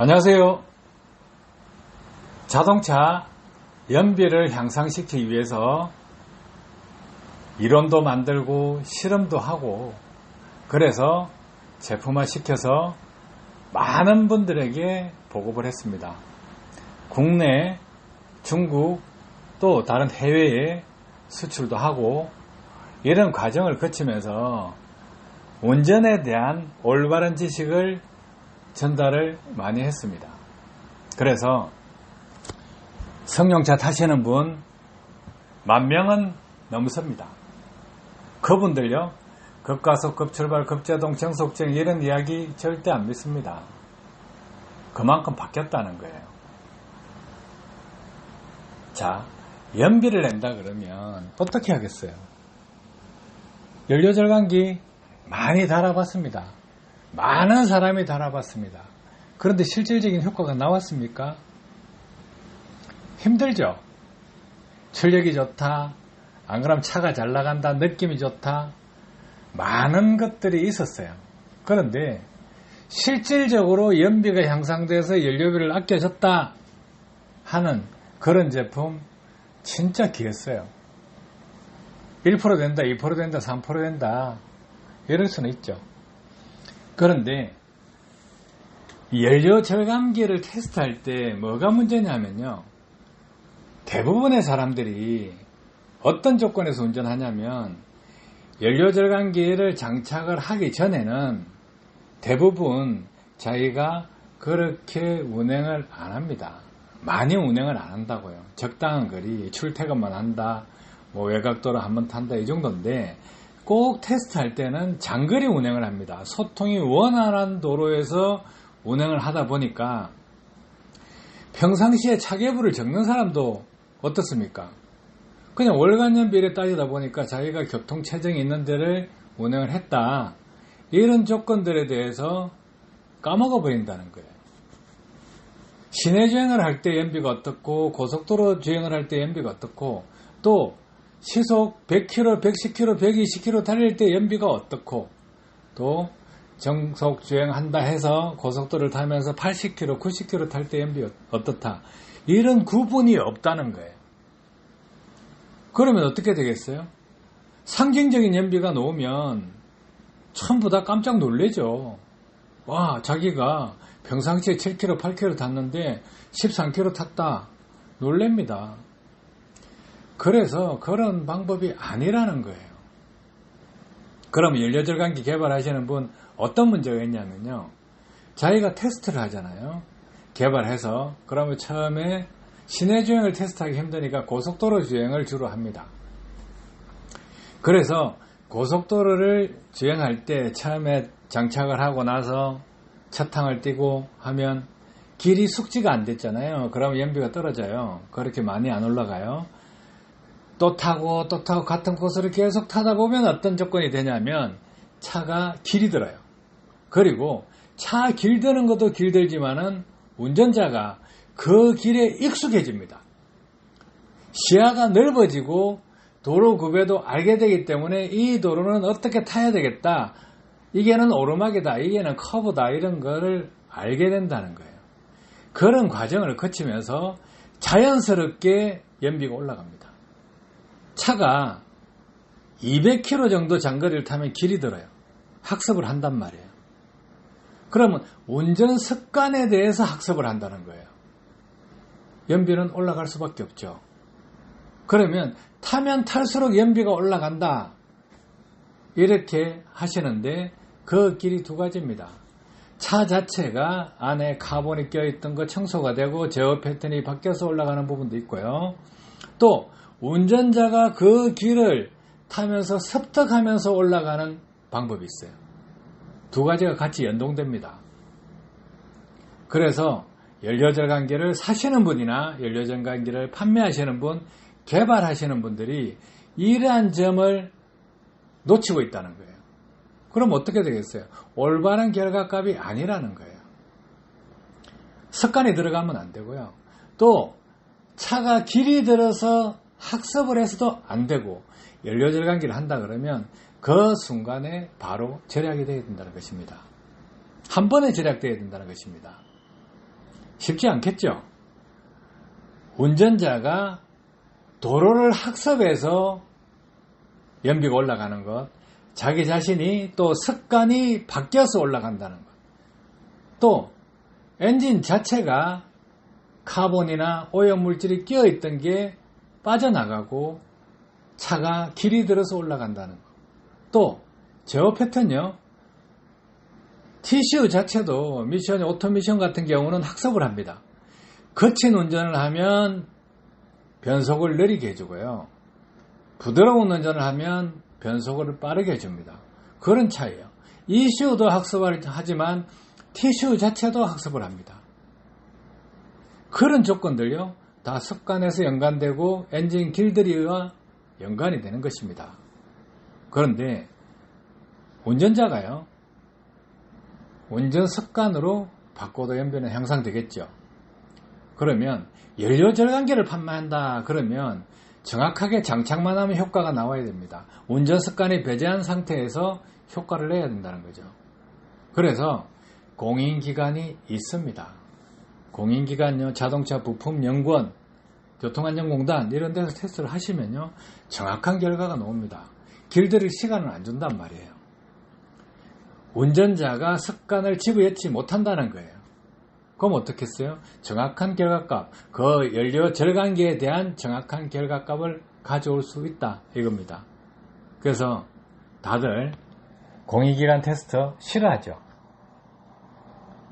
안녕하세요. 자동차 연비를 향상시키기 위해서 이론도 만들고 실험도 하고 그래서 제품화 시켜서 많은 분들에게 보급을 했습니다. 국내, 중국 또 다른 해외에 수출도 하고 이런 과정을 거치면서 운전에 대한 올바른 지식을 전달을 많이 했습니다. 그래서 성룡차 타시는 분 만 명은 넘습니다. 그분들요 급가속, 급출발, 급제동, 정속정 이런 이야기 절대 안 믿습니다. 그만큼 바뀌었다는 거예요. 자, 연비를 낸다 그러면 어떻게 하겠어요? 연료절감기 많이 달아봤습니다. 많은 사람이 달아봤습니다. 그런데 실질적인 효과가 나왔습니까? 힘들죠? 출력이 좋다. 안 그러면 차가 잘 나간다. 느낌이 좋다. 많은 것들이 있었어요. 그런데 실질적으로 연비가 향상돼서 연료비를 아껴줬다 하는 그런 제품 진짜 귀했어요. 1% 된다, 2% 된다, 3% 된다. 이럴 수는 있죠. 그런데 연료 절감기를 테스트할 때 뭐가 문제냐면요. 대부분의 사람들이 어떤 조건에서 운전하냐면 연료 절감기를 장착을 하기 전에는 대부분 자기가 그렇게 운행을 안 합니다. 많이 운행을 안 한다고요. 적당한 거리, 출퇴근만 한다, 뭐 외곽도로 한 번 탄다 이 정도인데 꼭 테스트할 때는 장거리 운행을 합니다. 소통이 원활한 도로에서 운행을 하다 보니까 평상시에 차계부를 적는 사람도 어떻습니까? 그냥 월간 연비를 따지다 보니까 자기가 교통 체증이 있는 데를 운행을 했다. 이런 조건들에 대해서 까먹어 버린다는 거예요. 시내 주행을 할 때 연비가 어떻고 고속도로 주행을 할 때 연비가 어떻고 또 시속 100km, 110km, 120km 달릴 때 연비가 어떻고 또 정속 주행한다 해서 고속도로를 타면서 80km, 90km 탈 때 연비 어떻다. 이런 구분이 없다는 거예요. 그러면 어떻게 되겠어요? 상징적인 연비가 나오면 전부 다 깜짝 놀래죠. 와, 자기가 평상시에 7km, 8km 탔는데 13km 탔다. 놀랍니다. 그래서 그런 방법이 아니라는 거예요. 그럼 연료절감기 개발하시는 분 어떤 문제가 있냐면요. 자기가 테스트를 하잖아요. 개발해서 그러면 처음에 시내 주행을 테스트하기 힘드니까 고속도로 주행을 주로 합니다. 그래서 고속도로를 주행할 때 처음에 장착을 하고 나서 첫 탕을 띄고 하면 길이 숙지가 안 됐잖아요. 그러면 연비가 떨어져요. 그렇게 많이 안 올라가요. 또 타고 또 타고 같은 코스를 계속 타다 보면 어떤 조건이 되냐면 차가 길이 들어요. 그리고 차 길드는 것도 길들지만은 운전자가 그 길에 익숙해집니다. 시야가 넓어지고 도로 구배도 알게 되기 때문에 이 도로는 어떻게 타야 되겠다. 이게는 오르막이다. 이게는 커브다. 이런 거를 알게 된다는 거예요. 그런 과정을 거치면서 자연스럽게 연비가 올라갑니다. 차가 200km 정도 장거리를 타면 길이 들어요. 학습을 한단 말이에요. 그러면 운전 습관에 대해서 학습을 한다는 거예요. 연비는 올라갈 수밖에 없죠. 그러면 타면 탈수록 연비가 올라간다. 이렇게 하시는데 그 길이 두 가지입니다. 차 자체가 안에 카본이 껴있던 거 청소가 되고 제어 패턴이 바뀌어서 올라가는 부분도 있고요. 또 운전자가 그 길을 타면서 습득하면서 올라가는 방법이 있어요. 두 가지가 같이 연동됩니다. 그래서 연료절감기를 사시는 분이나 연료절감기를 판매하시는 분, 개발하시는 분들이 이러한 점을 놓치고 있다는 거예요. 그럼 어떻게 되겠어요? 올바른 결과값이 아니라는 거예요. 습관이 들어가면 안 되고요. 또 차가 길이 들어서 학습을 해서도 안 되고 연료절감기를 한다 그러면 그 순간에 바로 절약이 되어야 된다는 것입니다. 한 번에 절약되어야 된다는 것입니다. 쉽지 않겠죠. 운전자가 도로를 학습해서 연비가 올라가는 것, 자기 자신이 또 습관이 바뀌어서 올라간다는 것, 또 엔진 자체가 카본이나 오염물질이 끼어있던 게 빠져나가고 차가 길이 들어서 올라간다는 것. 또 제어 패턴요. TCU 자체도 미션, 오토미션 같은 경우는 학습을 합니다. 거친 운전을 하면 변속을 느리게 해주고요. 부드러운 운전을 하면 변속을 빠르게 해줍니다. 그런 차이예요. ECU도 학습을 하지만 TCU 자체도 학습을 합니다. 그런 조건들요. 다 습관에서 연관되고 엔진 길들이와 연관이 되는 것입니다. 그런데 운전자가요. 운전 습관으로 바꿔도 연비는 향상되겠죠. 그러면 연료 절감기를 판매한다 그러면 정확하게 장착만 하면 효과가 나와야 됩니다. 운전 습관이 배제한 상태에서 효과를 내야 된다는 거죠. 그래서 공인기관이 있습니다. 공인기관요, 자동차 부품 연구원, 교통안전공단 이런 데서 테스트를 하시면요, 정확한 결과가 나옵니다. 길들일 시간을 안 준단 말이에요. 운전자가 습관을 지부했지 못한다는 거예요. 그럼 어떻겠어요? 정확한 결과값, 그 연료 절감기에 대한 정확한 결과값을 가져올 수 있다 이겁니다. 그래서 다들 공익이란 테스트 싫어하죠.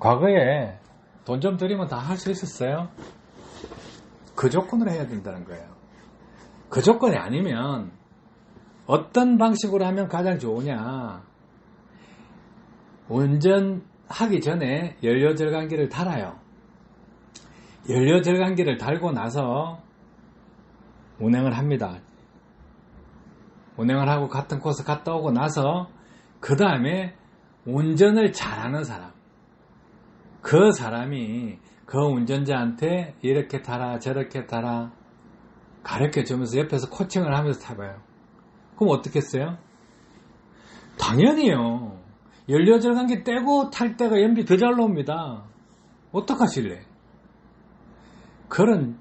과거에 돈 좀 들이면 다 할 수 있었어요. 그 조건으로 해야 된다는 거예요. 그 조건이 아니면 어떤 방식으로 하면 가장 좋으냐? 운전하기 전에 연료 절감기를 달아요. 연료 절감기를 달고 나서 운행을 합니다. 운행을 하고 같은 코스 갔다 오고 나서 그 다음에 운전을 잘하는 사람 그 사람이 그 운전자한테 이렇게 타라 저렇게 타라 가르쳐 주면서 옆에서 코칭을 하면서 타봐요. 그럼 어떻겠어요? 당연히요. 연료 절감기 떼고 탈 때가 연비 더 잘 나옵니다. 어떡하실래? 그런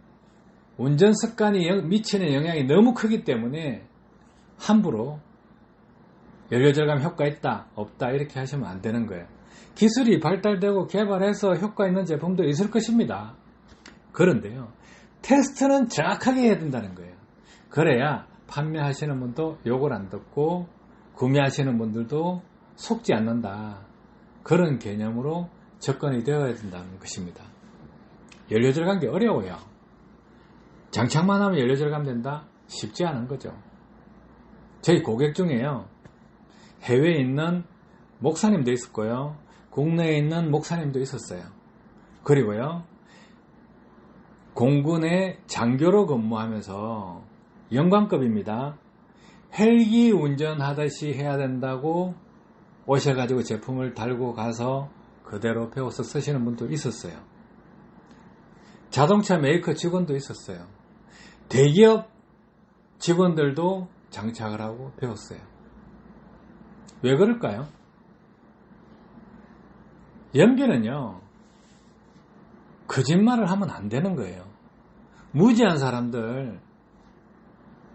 운전 습관이 미치는 영향이 너무 크기 때문에 함부로 연료 절감 효과 있다, 없다 이렇게 하시면 안 되는 거예요. 기술이 발달되고 개발해서 효과 있는 제품도 있을 것입니다. 그런데요, 테스트는 정확하게 해야 된다는 거예요. 그래야 판매하시는 분도 욕을 안 듣고 구매하시는 분들도 속지 않는다. 그런 개념으로 접근이 되어야 된다는 것입니다. 연료 절 감기 어려워요. 장착만 하면 연료 절 감 된다? 쉽지 않은 거죠. 저희 고객 중에요. 해외에 있는 목사님도 거예요. 국내에 있는 목사님도 있었어요. 그리고요. 공군의 장교로 근무하면서 영광급입니다. 헬기 운전하듯이 해야 된다고 오셔가지고 제품을 달고 가서 그대로 배워서 쓰시는 분도 있었어요. 자동차 메이커 직원도 있었어요. 대기업 직원들도 장착을 하고 배웠어요. 왜 그럴까요? 연비는요, 거짓말을 하면 안 되는 거예요. 무지한 사람들,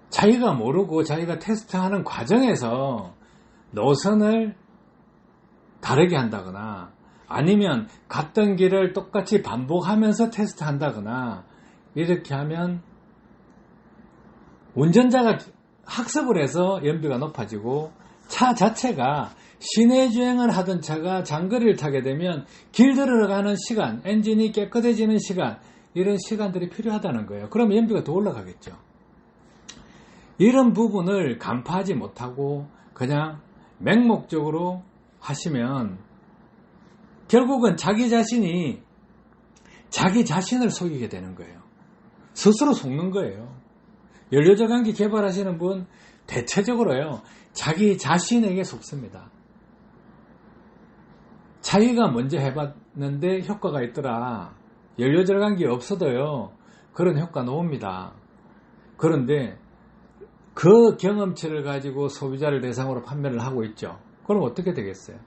자기가 모르고 자기가 테스트하는 과정에서 노선을 다르게 한다거나 아니면 갔던 길을 똑같이 반복하면서 테스트 한다거나 이렇게 하면 운전자가 학습을 해서 연비가 높아지고 차 자체가 시내 주행을 하던 차가 장거리를 타게 되면 길 들어가는 시간, 엔진이 깨끗해지는 시간, 이런 시간들이 필요하다는 거예요. 그러면 연비가 더 올라가겠죠. 이런 부분을 간파하지 못하고 그냥 맹목적으로 하시면 결국은 자기 자신이 자기 자신을 속이게 되는 거예요. 스스로 속는 거예요. 연료저감기 개발하시는 분 대체적으로요. 자기 자신에게 속습니다. 자기가 먼저 해봤는데 효과가 있더라. 연료절감기 없어도요. 그런 효과 나옵니다. 그런데 그 경험치를 가지고 소비자를 대상으로 판매를 하고 있죠. 그럼 어떻게 되겠어요?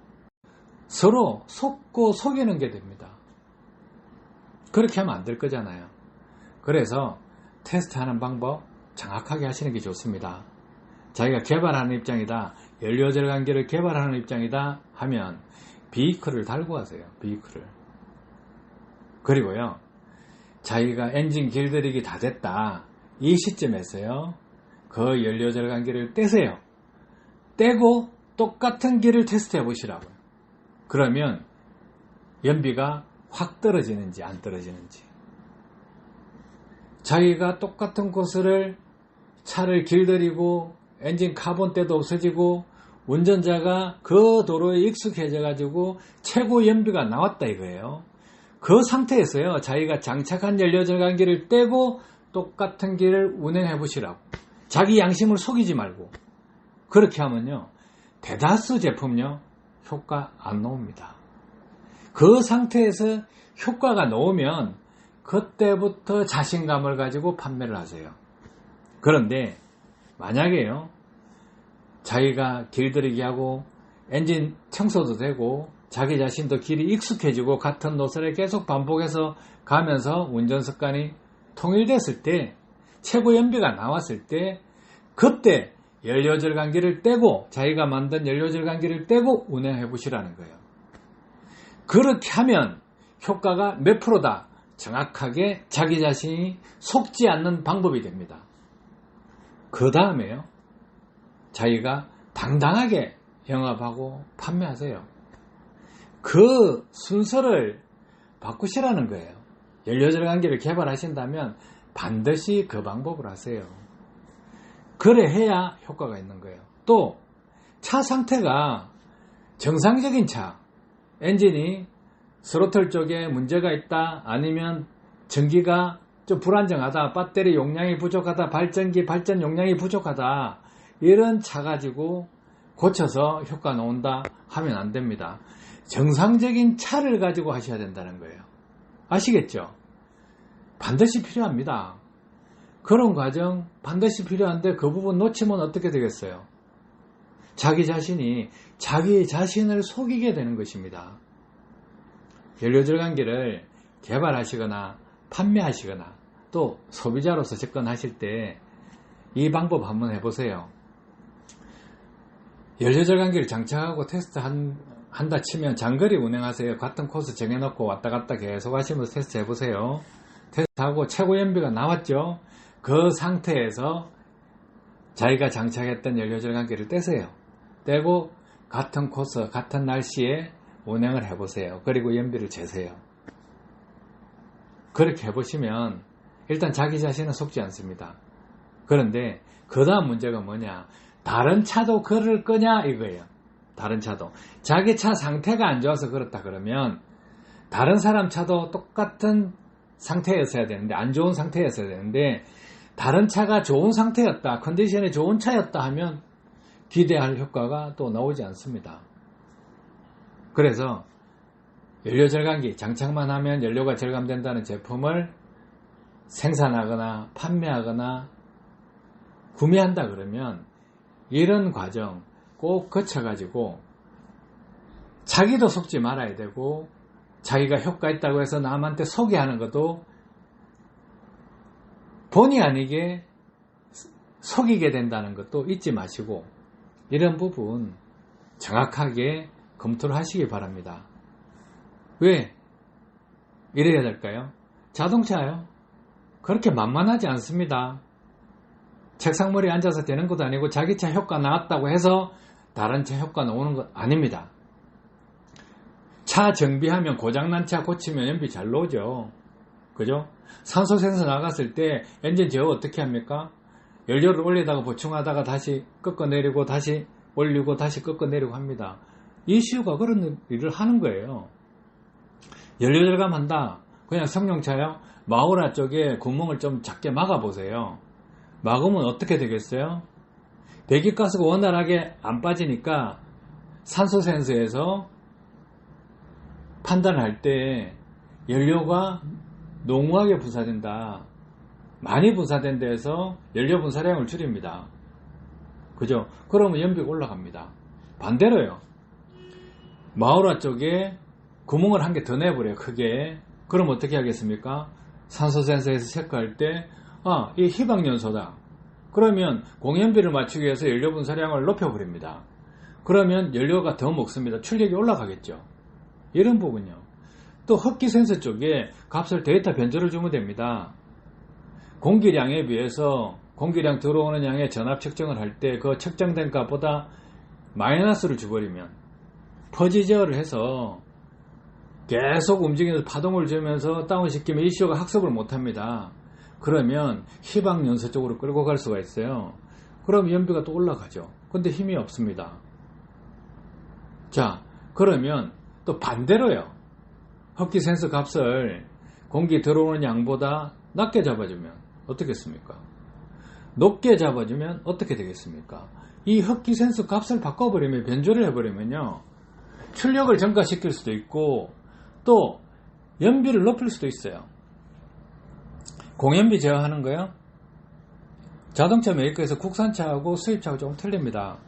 서로 속고 속이는 게 됩니다. 그렇게 하면 안 될 거잖아요. 그래서 테스트하는 방법 정확하게 하시는 게 좋습니다. 자기가 개발하는 입장이다. 연료절 관계를 개발하는 입장이다 하면 비이클을 달고 하세요. 비이클을. 그리고요. 자기가 엔진 길들이기 다 됐다. 이 시점에서요. 그 연료절 관계를 떼세요. 떼고 똑같은 길을 테스트해 보시라고요. 그러면 연비가 확 떨어지는지 안 떨어지는지. 자기가 똑같은 코스를 차를 길들이고 엔진 카본 때도 없어지고 운전자가 그 도로에 익숙해져 가지고 최고 연비가 나왔다 이거예요. 그 상태에서요. 자기가 장착한 연료절감기를 떼고 똑같은 길을 운행해 보시라고. 자기 양심을 속이지 말고. 그렇게 하면요. 대다수 제품요. 효과 안 나옵니다. 그 상태에서 효과가 나오면 그때부터 자신감을 가지고 판매를 하세요. 그런데 만약에요. 자기가 길들이기 하고 엔진 청소도 되고 자기 자신도 길이 익숙해지고 같은 노선에 계속 반복해서 가면서 운전 습관이 통일됐을 때 최고 연비가 나왔을 때 그때 연료절 간기를 떼고 자기가 만든 연료절 간기를 떼고 운행해 보시라는 거예요. 그렇게 하면 효과가 몇 프로다 정확하게 자기 자신이 속지 않는 방법이 됩니다. 그 다음에요. 자기가 당당하게 영업하고 판매하세요. 그 순서를 바꾸시라는 거예요. 연료절 관계를 개발하신다면 반드시 그 방법을 하세요. 그래 해야 효과가 있는 거예요. 또 차 상태가 정상적인 차, 엔진이 스로틀 쪽에 문제가 있다 아니면 전기가 좀 불안정하다, 배터리 용량이 부족하다, 발전기 발전 용량이 부족하다 이런 차 가지고 고쳐서 효과 나온다 하면 안 됩니다. 정상적인 차를 가지고 하셔야 된다는 거예요. 아시겠죠? 반드시 필요합니다. 그런 과정 반드시 필요한데 그 부분 놓치면 어떻게 되겠어요? 자기 자신이 자기 자신을 속이게 되는 것입니다. 연료절 관계를 개발하시거나 판매하시거나 또 소비자로서 접근하실 때 이 방법 한번 해보세요. 연료절 관계를 장착하고 테스트 한, 한다 치면 장거리 운행하세요. 같은 코스 정해놓고 왔다 갔다 계속 하시면서 테스트 해보세요. 테스트하고 최고 연비가 나왔죠. 그 상태에서 자기가 장착했던 연료절 관계를 떼세요. 떼고 같은 코스, 같은 날씨에 운행을 해보세요. 그리고 연비를 재세요. 그렇게 해보시면 일단 자기 자신은 속지 않습니다. 그런데 그 다음 문제가 뭐냐? 다른 차도 걸을 거냐 이거예요. 다른 차도. 자기 차 상태가 안 좋아서 그렇다 그러면 다른 사람 차도 똑같은 상태였어야 되는데 안 좋은 상태였어야 되는데 다른 차가 좋은 상태였다. 컨디션이 좋은 차였다 하면 기대할 효과가 또 나오지 않습니다. 그래서 연료 절감기 장착만 하면 연료가 절감된다는 제품을 생산하거나 판매하거나 구매한다 그러면 이런 과정 꼭 거쳐가지고 자기도 속지 말아야 되고 자기가 효과 있다고 해서 남한테 소개하는 것도 본의 아니게 속이게 된다는 것도 잊지 마시고 이런 부분 정확하게 검토를 하시기 바랍니다. 왜 이래야 될까요? 자동차요. 그렇게 만만하지 않습니다. 책상머리에 앉아서 되는 것도 아니고 자기 차 효과 나왔다고 해서 다른 차 효과 나오는 것 아닙니다. 차 정비하면 고장난 차 고치면 연비 잘 나오죠. 그죠? 산소 센서 나갔을 때 엔진 제어 어떻게 합니까? 연료를 올리다가 보충하다가 다시 꺾어내리고 다시 올리고 다시 꺾어내리고 합니다. 이슈가 그런 일을 하는 거예요. 연료 절감한다. 그냥 성룡차요. 마우라 쪽에 구멍을 좀 작게 막아보세요. 막으면 어떻게 되겠어요? 배기가스가 원활하게 안 빠지니까 산소 센서에서 판단할 때 연료가 농후하게 분사된다. 많이 분사된 데에서 연료 분사량을 줄입니다. 그죠? 그러면 연비가 올라갑니다. 반대로요. 마우라 쪽에 구멍을 한 개 더 내버려요. 크게. 그럼 어떻게 하겠습니까? 산소 센서에서 체크할 때, 아, 이 희박연소다. 그러면 공연비를 맞추기 위해서 연료 분사량을 높여버립니다. 그러면 연료가 더 먹습니다. 출력이 올라가겠죠. 이런 부분요. 또 흡기 센서 쪽에 값을 데이터 변조를 주면 됩니다. 공기량에 비해서 공기량 들어오는 양의 전압 측정을 할 때 그 측정된 값보다 마이너스를 줘버리면 퍼지 제어를 해서 계속 움직이면서 파동을 주면서 다운시키면 이슈가 학습을 못합니다. 그러면 희박 연소 쪽으로 끌고 갈 수가 있어요. 그럼 연비가 또 올라가죠. 근데 힘이 없습니다. 자, 그러면 또 반대로요. 흡기 센서 값을 공기 들어오는 양보다 낮게 잡아주면 어떻겠습니까? 높게 잡아주면 어떻게 되겠습니까? 이 흡기 센서 값을 바꿔버리면 변조를 해버리면요. 출력을 증가시킬 수도 있고 또 연비를 높일 수도 있어요. 공연비 제어하는 거요. 자동차 메이커에서 국산차하고 수입차하고 조금 틀립니다.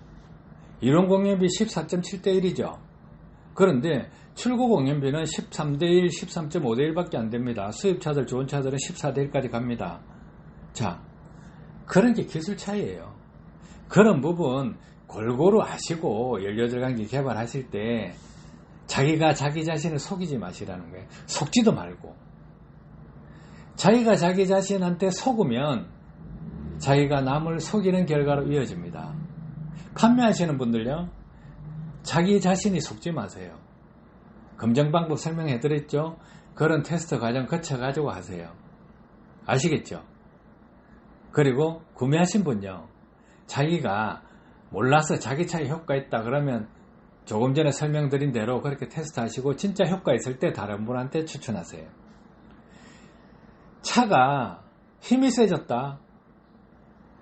이론 공연비 14.7대 1이죠. 그런데 출고 공연비는 13대 1, 13.5대 1밖에 안 됩니다. 수입차들 좋은 차들은 14대 1까지 갑니다. 자, 그런 게 기술 차이예요. 그런 부분 골고루 아시고 연료절감기 개발하실 때 자기가 자기 자신을 속이지 마시라는 거예요. 속지도 말고. 자기가 자기 자신한테 속으면 자기가 남을 속이는 결과로 이어집니다. 판매하시는 분들요, 자기 자신이 속지 마세요. 검정 방법 설명해 드렸죠? 그런 테스트 과정 거쳐가지고 하세요. 아시겠죠? 그리고 구매하신 분요, 자기가 몰라서 자기 차에 효과 있다 그러면 조금 전에 설명드린 대로 그렇게 테스트 하시고 진짜 효과 있을 때 다른 분한테 추천하세요. 차가 힘이 세졌다.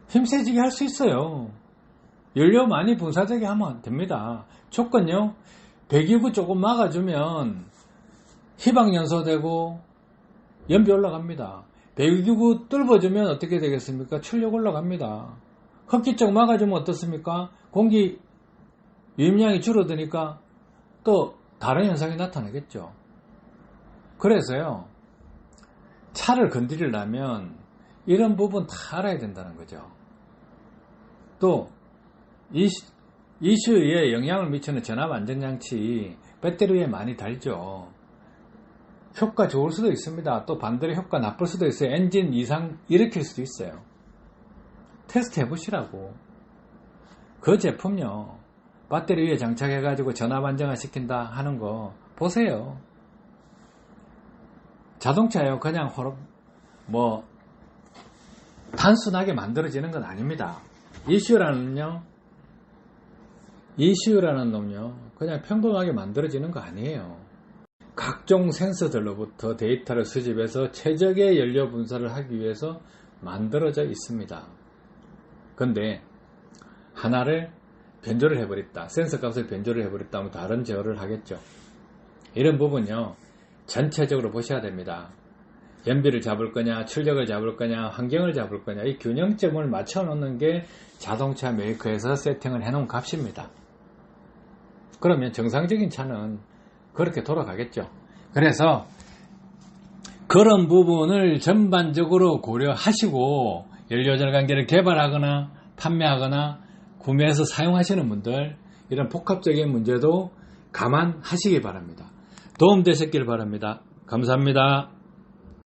힘 세지게 할 수 있어요. 연료 많이 분사되게 하면 됩니다. 조건요. 배기구 조금 막아주면 희박 연소되고 연비 올라갑니다. 배기구 뚫어주면 어떻게 되겠습니까? 출력 올라갑니다. 흡기 쪽 막아주면 어떻습니까? 공기 유입량이 줄어드니까 또 다른 현상이 나타나겠죠. 그래서요, 차를 건드리려면 이런 부분 다 알아야 된다는 거죠. 또, 이슈에 영향을 미치는 전압 안전장치 배터리에 많이 달죠. 효과 좋을 수도 있습니다. 또 반대로 효과 나쁠 수도 있어요. 엔진 이상 일으킬 수도 있어요. 테스트 해보시라고. 그 제품요. 배터리 위에 장착해가지고 전압 안정화 시킨다 하는 거 보세요. 자동차요. 그냥 호로, 뭐, 단순하게 만들어지는 건 아닙니다. 이슈라는요, 이슈라는 놈요, 그냥 평범하게 만들어지는 거 아니에요. 각종 센서들로부터 데이터를 수집해서 최적의 연료 분사를 하기 위해서 만들어져 있습니다. 근데 하나를 변조를 해버렸다. 센서 값을 변조를 해버렸다 하면 다른 제어를 하겠죠. 이런 부분요. 전체적으로 보셔야 됩니다. 연비를 잡을 거냐, 출력을 잡을 거냐, 환경을 잡을 거냐, 이 균형점을 맞춰 놓는 게 자동차 메이커에서 세팅을 해 놓은 값입니다. 그러면 정상적인 차는 그렇게 돌아가겠죠. 그래서 그런 부분을 전반적으로 고려하시고 연료절감기를 개발하거나 판매하거나 구매해서 사용하시는 분들 이런 복합적인 문제도 감안하시기 바랍니다. 도움 되셨길 바랍니다. 감사합니다.